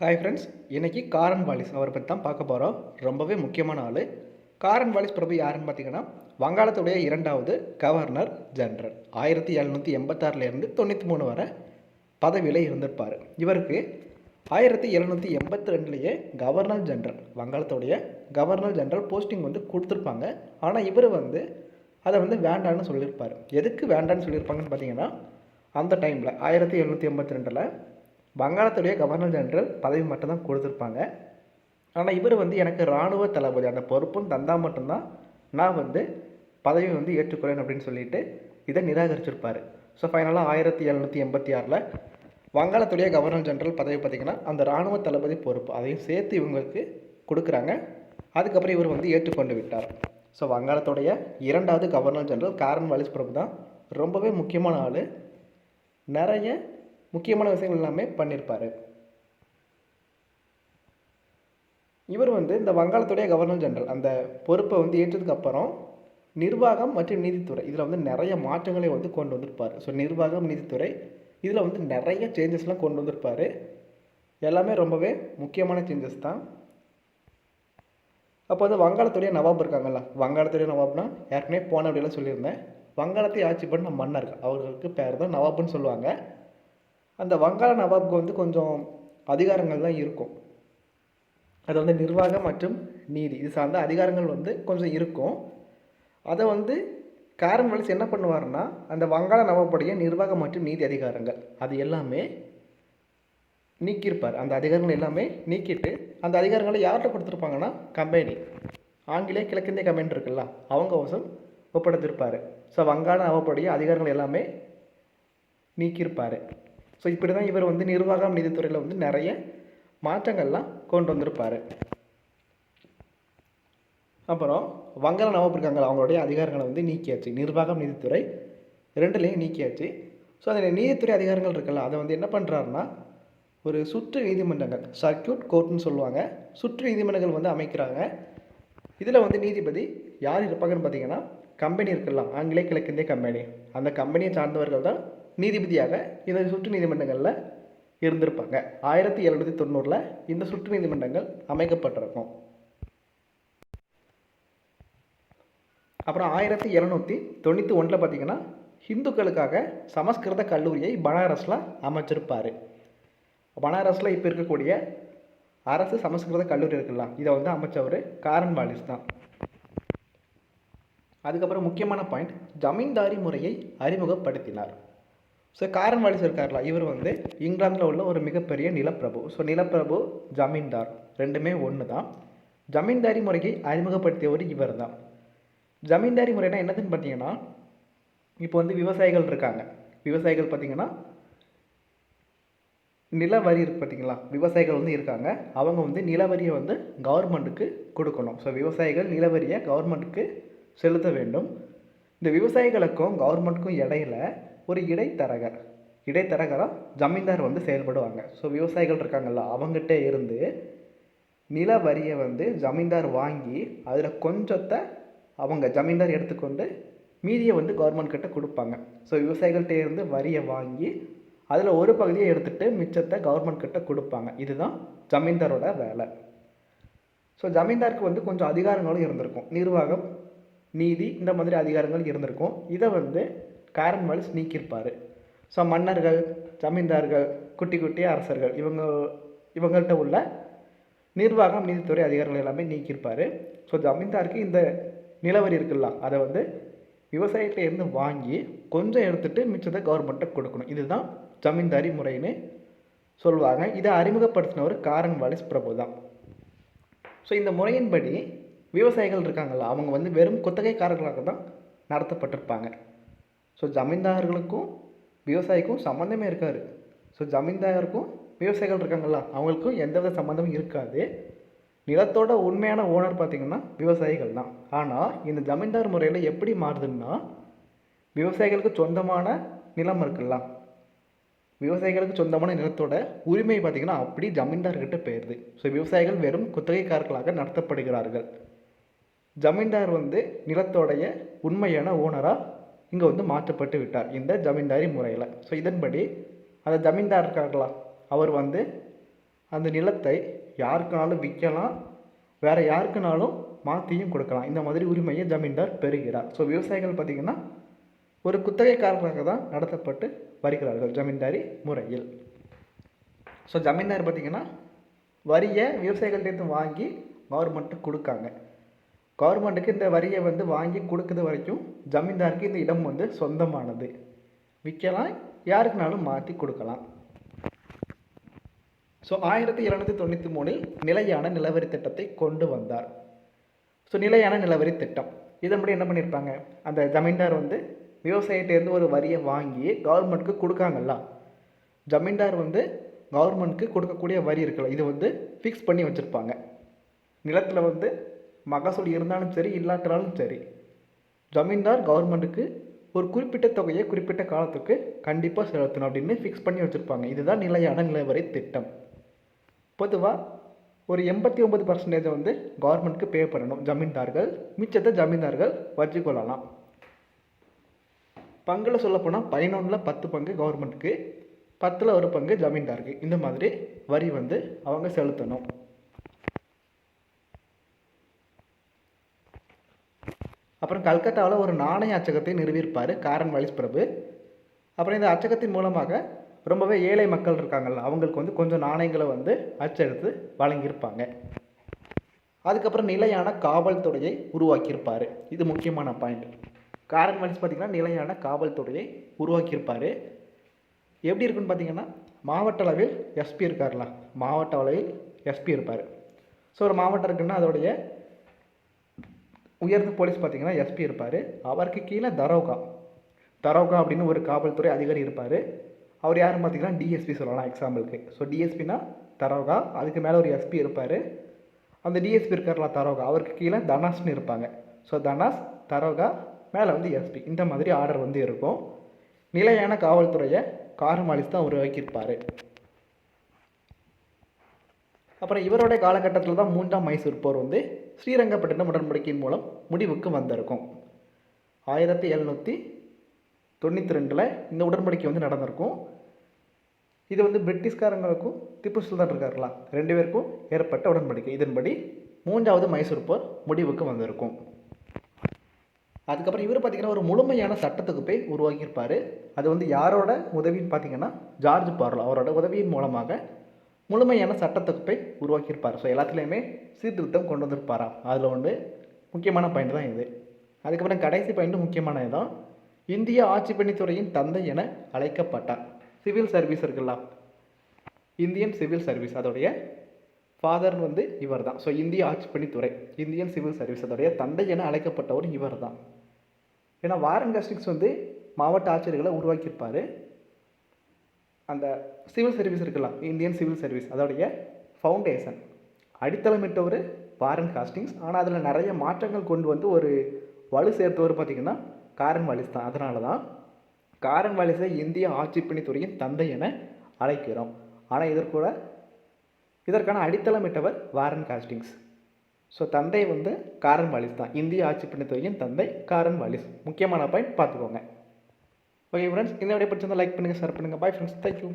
Hi friends இன்னைக்கு காரன் Wallis அவரை பற்றி தான் பார்க்க போகிறோம் ரொம்பவே முக்கியமான ஆள். காரன் வாலிஸ் பிரபு யாருன்னு பார்த்தீங்கன்னா வங்காளத்துடைய இரண்டாவது கவர்னர் ஜெனரல் ஆயிரத்தி எழுநூற்றி எண்பத்தாறுலேருந்து தொண்ணூற்றி மூணு வரை பதவியில் இருந்திருப்பார். இவருக்கு ஆயிரத்தி எழுநூற்றி எண்பத்தி ரெண்டுலேயே கவர்னர் ஜென்ரல் வங்காளத்துடைய கவர்னர் ஜென்ரல் போஸ்டிங் வந்து கொடுத்துருப்பாங்க. ஆனால் இவர் வந்து அதை வந்து வேண்டான்னு சொல்லியிருப்பார். எதுக்கு வேண்டான்னு சொல்லியிருப்பாங்கன்னு பார்த்தீங்கன்னா அந்த டைமில் ஆயிரத்தி எழுநூற்றி எண்பத்தி ரெண்டில் வங்காளத்துடைய கவர்னர் ஜெனரல் பதவி மட்டும்தான் கொடுத்துருப்பாங்க. ஆனால் இவர் வந்து எனக்கு இராணுவ தளபதி அந்த பொறுப்பும் தந்தால் மட்டும்தான் நான் வந்து பதவி வந்து ஏற்றுக்கொள்ளேன் அப்படின்னு சொல்லிட்டு இதை நிராகரிச்சிருப்பார். ஸோ ஃபைனலாக ஆயிரத்தி எழுநூற்றி எண்பத்தி ஆறில் வங்காளத்துடைய கவர்னர் ஜெனரல் பதவி பார்த்திங்கன்னா அந்த இராணுவ தளபதி பொறுப்பு அதையும் சேர்த்து இவங்களுக்கு கொடுக்குறாங்க. அதுக்கப்புறம் இவர் வந்து ஏற்றுக்கொண்டு விட்டார். ஸோ வங்காளத்துடைய இரண்டாவது கவர்னர் ஜெனரல் காரன் வாலிஸ் பிரபு தான் ரொம்பவே முக்கியமான ஆள். நிறைய முக்கியமான விஷயங்கள் எல்லாமே பண்ணியிருப்பார் இவர் வந்து இந்த வங்காளத்துடைய கவர்னர் ஜெனரல் அந்த பொறுப்பை வந்து ஏற்றதுக்கு அப்புறம் நிர்வாகம் மற்றும் நீதித்துறை இதில் வந்து நிறைய மாற்றங்களை வந்து கொண்டு வந்திருப்பார். ஸோ நிர்வாகம் நீதித்துறை இதில் வந்து நிறைய சேஞ்சஸ்லாம் கொண்டு வந்திருப்பார். எல்லாமே ரொம்பவே முக்கியமான சேஞ்சஸ் தான். அப்போ வந்து வங்காளத்துடைய நவாப் இருக்காங்கல்ல வங்காளத்துடைய நவாப்னா ஏற்கனவே போன அப்படியெல்லாம் சொல்லியிருந்தேன். வங்காளத்தை ஆட்சி பண்ண மன்னர்கள் அவர்களுக்கு பேர் தான் நவாப்னு சொல்லுவாங்க. அந்த வங்காள நவாப்க்கு வந்து கொஞ்சம் அதிகாரங்கள்லாம் இருக்கும். அது வந்து நிர்வாகம் மற்றும் நீதி. இது சார்ந்த அதிகாரங்கள் வந்து கொஞ்சம் இருக்கும். அதை வந்து காரன் என்ன பண்ணுவார்னா அந்த வங்காள நவாப்புடைய நிர்வாகம் மற்றும் நீதி அதிகாரங்கள் அது எல்லாமே நீக்கியிருப்பார். அந்த அதிகாரங்கள் எல்லாமே நீக்கிட்டு அந்த அதிகாரங்களை யார்கிட்ட கொடுத்துருப்பாங்கன்னா கம்பெனி. ஆங்கிலேய கிழக்கிந்திய கம்பெனி இருக்குல்ல அவங்க வசம் ஒப்படைத்திருப்பார். ஸோ வங்காள நவாப்புடைய அதிகாரங்கள் எல்லாமே நீக்கியிருப்பார். ஸோ இப்படி தான் இவர் வந்து நிர்வாகம் நீதித்துறையில் வந்து நிறைய மாற்றங்கள்லாம் கொண்டு வந்திருப்பார். அப்புறம் வங்காள நவாப் அவங்களுடைய அதிகாரங்களை வந்து நீக்கியாச்சு. நிர்வாகம் நீதித்துறை ரெண்டுலேயும் நீக்கியாச்சு. ஸோ அதில் நீதித்துறை அதிகாரங்கள் இருக்குல்ல அதை வந்து என்ன பண்ணுறாருன்னா ஒரு சுற்று நீதிமன்றங்கள் சர்க்கியூட் கோர்ட்னு சொல்லுவாங்க. சுற்று நீதிமன்றங்கள் வந்து அமைக்கிறாங்க. இதில் வந்து நீதிபதி யார் இருப்பாங்கன்னு பார்த்தீங்கன்னா கம்பெனி இருக்கலாம் ஆங்கிலேய கிழக்கிந்திய கம்பெனி அந்த கம்பெனியை சார்ந்தவர்கள் தான் நீதிபதியாக இந்த சுற்று நீதிமன்றங்களில் இருந்திருப்பாங்க. ஆயிரத்தி எழுநூற்றி தொண்ணூறில் இந்த சுற்று நீதிமன்றங்கள் அமைக்கப்பட்டிருக்கும். அப்புறம் ஆயிரத்தி எழுநூற்றி தொண்ணூற்றி ஒன்றில் பார்த்தீங்கன்னா ஹிந்துக்களுக்காக சமஸ்கிருத கல்லூரியை பனாரஸில் அமைச்சிருப்பார். பனாரஸில் இப்போ இருக்கக்கூடிய அரசு சமஸ்கிருத கல்லூரி இருக்கலாம் இதை வந்து அமைச்சவர் காரன் வாலிஸ் தான். அதுக்கப்புறம் முக்கியமான பாயிண்ட் ஜமீன்தாரி முறையை அறிமுகப்படுத்தினார். ஸோ காரன் வாலிஸ் இருக்கார்ல இவர் வந்து இங்கிலாந்தில் உள்ள ஒரு மிகப்பெரிய நிலப்பிரபு. ஸோ நிலப்பிரபு ஜமீன்தார். ரெண்டுமே ஒன்று தான் ஜமீன்தாரி முறையை அறிமுகப்படுத்தியவர் இவர் தான் ஜமீன்தாரி முறைனா என்னதுன்னு பார்த்தீங்கன்னா இப்போ வந்து விவசாயிகள் இருக்காங்க. விவசாயிகள் பார்த்தீங்கன்னா நில வரி இருக்கு பார்த்தீங்களா? விவசாயிகள் வந்து இருக்காங்க. அவங்க வந்து நிலவரியை வந்து கவர்மெண்ட்டுக்கு கொடுக்கணும். ஸோ விவசாயிகள் நிலவரியை கவர்மெண்ட்டுக்கு செலுத்த வேண்டும். இந்த விவசாயிகளுக்கும் கவர்மெண்ட்டுக்கும் இடையில ஒரு இடைத்தரகர். இடைத்தரகராக ஜமீன்தார் வந்து செயல்படுவாங்க. ஸோ விவசாயிகள் இருக்காங்கல்ல அவங்ககிட்ட இருந்து நில வரியை வந்து ஜமீன்தார் வாங்கி அதில் கொஞ்சத்தை அவங்க ஜமீன்தார் எடுத்துக்கொண்டு மீதியை வந்து கவர்மெண்ட் கிட்ட கொடுப்பாங்க. ஸோ விவசாயிகள்கிட்ட இருந்து வரியை வாங்கி அதில் ஒரு பகுதியை எடுத்துகிட்டு மிச்சத்தை கவர்மெண்ட் கிட்ட கொடுப்பாங்க. இதுதான் ஜமீன்தாரோட வேலை. ஸோ ஜமீன்தாருக்கு வந்து கொஞ்சம் அதிகாரங்களும் இருந்திருக்கும். நிர்வாகம் நீதி இந்த மாதிரி அதிகாரங்கள் இருந்திருக்கும். இதை வந்து காரன் வாலிஸ் நீக்கியிருப்பார் ஸோ மன்னர்கள் ஜமீன்தார்கள் குட்டி குட்டி அரசர்கள் இவங்க இவங்கள்ட்ட உள்ள நிர்வாகம் நீதித்துறை அதிகாரிகள் எல்லாமே நீக்கியிருப்பார் ஸோ ஜமீன்தாருக்கு இந்த நிலவரி இருக்குல்ல அதை வந்து விவசாயத்தை வாங்கி கொஞ்சம் எடுத்துகிட்டு மிச்சத்தை கவர்மெண்ட்டை கொடுக்கணும். இதுதான் ஜமீன்தாரி முறைன்னு சொல்லுவாங்க. இதை அறிமுகப்படுத்தினவர் காரன் வாலிஸ் பிரபு தான். ஸோ இந்த முறையின்படி விவசாயிகள் இருக்காங்களா அவங்க வந்து வெறும் குத்தகைக்காரர்களாக தான் நடத்தப்பட்டிருப்பாங்க. ஸோ ஜமீன்தார்களுக்கும் விவசாயிக்கும் சம்மந்தமே இருக்காது. ஸோ ஜமீன்தாருக்கும் விவசாயிகள் இருக்காங்கல்ல அவங்களுக்கும் எந்தவித சம்மந்தமும் இருக்காது. நிலத்தோட உண்மையான ஓனர் பார்த்திங்கன்னா விவசாயிகள் தான். ஆனால் இந்த ஜமீன்தார் முறையில் எப்படி மாறுதுன்னா விவசாயிகளுக்கு சொந்தமான நிலம் இருக்குல்ல விவசாயிகளுக்கு சொந்தமான நிலத்தோட உரிமை பார்த்திங்கன்னா அப்படி ஜமீன்தார்கிட்ட போயிடுது ஸோ விவசாயிகள் வெறும் குத்தகைக்காரர்களாக நடத்தப்படுகிறார்கள். ஜமீன்தார் வந்து நிலத்தோடைய உண்மையான ஓனராக இங்கே வந்து மாற்றப்பட்டு விட்டார் இந்த ஜமீன்தாரி முறையில். ஸோ இதன்படி அந்த ஜமீன்தார் இருக்கார்களா அவர் வந்து அந்த நிலத்தை யாருக்குனாலும் விற்கலாம் வேறு யாருக்குனாலும் மாற்றியும் கொடுக்கலாம். இந்த மாதிரி உரிமையை ஜமீன்தார் பெறுகிறார். ஸோ விவசாயிகள் பார்த்திங்கன்னா ஒரு குத்தகைக்காரர்களாக தான் நடத்தப்பட்டு வருகிறார்கள் ஜமீன்தாரி முறையில். ஸோ ஜமீன்தார் பார்த்திங்கன்னா வரியை விவசாயிகள்டேருந்து வாங்கி கவர்மெண்ட்டு கொடுக்காங்க. கவர்மெண்ட்டுக்கு இந்த வரியை வந்து வாங்கி கொடுக்குறது வரைக்கும் ஜமீன்தாருக்கு இந்த இடம் வந்து சொந்தமானது. விற்கலாம் யாருக்குனாலும் மாற்றி கொடுக்கலாம். ஸோ ஆயிரத்தி எழுநூற்றி தொண்ணூற்றி மூணில் நிலையான நிலவரி திட்டத்தை கொண்டு வந்தார். ஸோ நிலையான நிலவரி திட்டம். இதன்படி என்ன பண்ணியிருப்பாங்க அந்த ஜமீன்தார் வந்து விவசாயிகிட்டேருந்து ஒரு வரியை வாங்கி கவர்மெண்ட்டுக்கு கொடுக்காங்கல்ல. ஜமீன்தார் வந்து கவர்மெண்ட்டுக்கு கொடுக்கக்கூடிய வரி இருக்குல்ல இது வந்து ஃபிக்ஸ் பண்ணி வச்சுருப்பாங்க. நிலத்தில் வந்து மகசூல் இருந்தாலும் சரி இல்லாட்டினாலும் சரி ஜமீன்தார் கவர்மெண்ட்டுக்கு ஒரு குறிப்பிட்ட தொகையை குறிப்பிட்ட காலத்துக்கு கண்டிப்பாக செலுத்தணும் அப்படின்னு ஃபிக்ஸ் பண்ணி வச்சுருப்பாங்க. இதுதான் நிலையான நிலவரி திட்டம். பொதுவாக ஒரு எண்பத்தி ஒம்பது பர்சன்டேஜை வந்து கவர்மெண்ட்க்கு பே பண்ணணும். ஜமீன்தார்கள் மிச்சத்தை ஜமீன்தார்கள் வச்சுக்கொள்ளலாம். பங்கில் சொல்லப்போனால் பதினொன்றில் பத்து பங்கு கவர்மெண்ட்டுக்கு பத்தில் ஒரு பங்கு ஜமீன்தாருக்கு. இந்த மாதிரி வரி வந்து அவங்க செலுத்தணும். அப்புறம் கல்கத்தாவில் ஒரு நாணய அச்சகத்தை நிறுவியிருப்பார் காரன் வாலிஸ் பிரபு. அப்புறம் இந்த அச்சகத்தின் மூலமாக ரொம்பவே ஏழை மக்கள் இருக்காங்கல்ல அவங்களுக்கு வந்து கொஞ்சம் நாணயங்களை வந்து அச்செடுத்து வழங்கியிருப்பாங்க. அதுக்கப்புறம் நிலையான காவல்துறையை உருவாக்கியிருப்பார். இது முக்கியமான பாயிண்ட் காரன் வாலிஸ் பார்த்திங்கன்னா நிலையான காவல்துறையை உருவாக்கியிருப்பார். எப்படி இருக்குன்னு பார்த்தீங்கன்னா மாவட்ட அளவில் எஸ்பி இருக்கார்லாம் மாவட்ட அளவில் எஸ்பி இருப்பார். ஸோ ஒரு மாவட்டம் இருக்குன்னா அதோடைய உயர்ந்த போலீஸ் பார்த்தீங்கன்னா எஸ்பி இருப்பார். அவருக்கு கீழே தரோகா. தரோகா அப்படின்னு ஒரு காவல்துறை அதிகாரி இருப்பார். அவர் யாரும் பார்த்தீங்கன்னா டிஎஸ்பி சொல்லலாம் எக்ஸாம்பிளுக்கு ஸோ டிஎஸ்பினா தரோகா. அதுக்கு மேலே ஒரு எஸ்பி இருப்பார். அந்த டிஎஸ்பி இருக்கார்ல தரோகா அவருக்கு கீழே தனாஸ்னு இருப்பாங்க. ஸோ தனாஸ் தரோகா மேலே வந்து எஸ்பி இந்த மாதிரி ஆர்டர் வந்து இருக்கும். நிலையான காவல்துறையை காரமாலிஸ் தான் உருவாக்கியிருப்பார். அப்புறம் இவருடைய காலகட்டத்தில் தான் மூன்றாம் மைசூர் போர் வந்து ஸ்ரீரங்கப்பட்டினம் உடன்படிக்கையின் மூலம் முடிவுக்கு வந்திருக்கும். ஆயிரத்தி எழுநூற்றி தொண்ணூற்றி ரெண்டில் இந்த உடன்படிக்கை வந்து நடந்திருக்கும். இது வந்து பிரிட்டிஷ்காரங்களுக்கும் திப்பு சுல்தான் இருக்கார்களா ரெண்டு பேருக்கும் ஏற்பட்ட உடன்படிக்கை. இதன்படி மூன்றாவது மைசூர் போர் முடிவுக்கு வந்திருக்கும். அதுக்கப்புறம் இவர் பார்த்திங்கன்னா ஒரு முழுமையான சட்டத்தொகுப்பை உருவாக்கியிருப்பார். அது வந்து யாரோட உதவின்னு பார்த்திங்கன்னா ஜார்ஜ் பார்லோ அவரோட உதவியின் மூலமாக முழுமையான சட்டத்தொகுப்பை உருவாக்கியிருப்பார். ஸோ எல்லாத்துலேயுமே சீர்திருத்தம் கொண்டு வந்திருப்பாராம். அதில் வந்து முக்கியமான பாயிண்ட் தான் இது. அதுக்கப்புறம் கடைசி பாயிண்ட்டு முக்கியமான இதுதான் இந்திய ஆட்சி பணித்துறையின் தந்தை என அழைக்கப்பட்டார். சிவில் சர்வீஸ் இருக்குல்ல இந்தியன் சிவில் சர்வீஸ் அதோடைய ஃபாதர் வந்து இவர் தான் ஸோ இந்திய ஆட்சிப்பணித்துறை இந்தியன் சிவில் சர்வீஸ் அதோடைய தந்தை என அழைக்கப்பட்டவர் இவர் தான் ஏன்னா வாரன் கஸ்டிக்ஸ் வந்து மாவட்ட ஆட்சியர்களை உருவாக்கியிருப்பார். அந்த சிவில் சர்வீஸ் இருக்கலாம் இந்தியன் சிவில் சர்வீஸ் அதோடைய ஃபவுண்டேஷன் அடித்தளமிட்டவர் வாரன் காஸ்டிங்ஸ் ஆனால் அதில் நிறைய மாற்றங்கள் கொண்டு வந்து ஒரு வலு சேர்த்தவர் பார்த்திங்கன்னா காரன் வாலிஸ் தான். அதனால தான் காரன் வாலிஸை இந்திய ஆட்சிப்பணித்துறையின் தந்தை என அழைக்கிறோம். ஆனால் இதற்கூட இதற்கான அடித்தளமிட்டவர் வாரன் காஸ்டிங்ஸ் ஸோ தந்தை வந்து காரன் வாலிஸ் தான். இந்திய ஆட்சிப்பணித்துறையின் தந்தை காரன் வாலிஸ் முக்கியமான பாயிண்ட் பார்த்துக்கோங்க. ஓகே ஃப்ரெண்ட்ஸ் இந்த வீடியோ பிடிச்சிருந்தா லைக் பண்ணுங்கள் ஷேர் பண்ணுங்கள் பாய் ஃப்ரெண்ட்ஸ் தேங்க்யூ